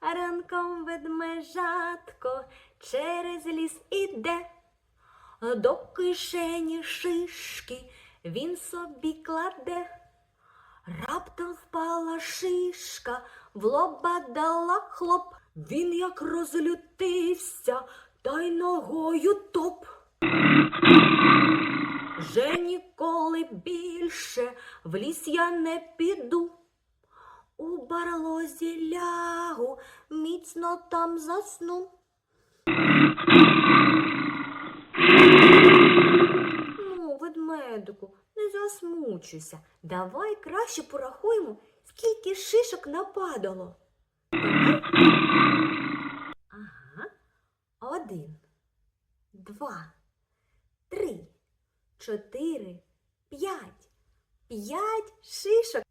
Ранком ведмежатко через ліс іде, до кишені шишки він собі кладе. Раптом впала шишка, в лоба дала хлоп. Він як розлютився, та й ногою топ. Ніколи більше в ліс я не піду. У барлозі лягу, міцно там засну. Ну, ведмедику, не засмучуйся. Давай краще порахуємо, скільки шишок нападало. Ага. Один, два, три, чотири, п'ять. П'ять шишок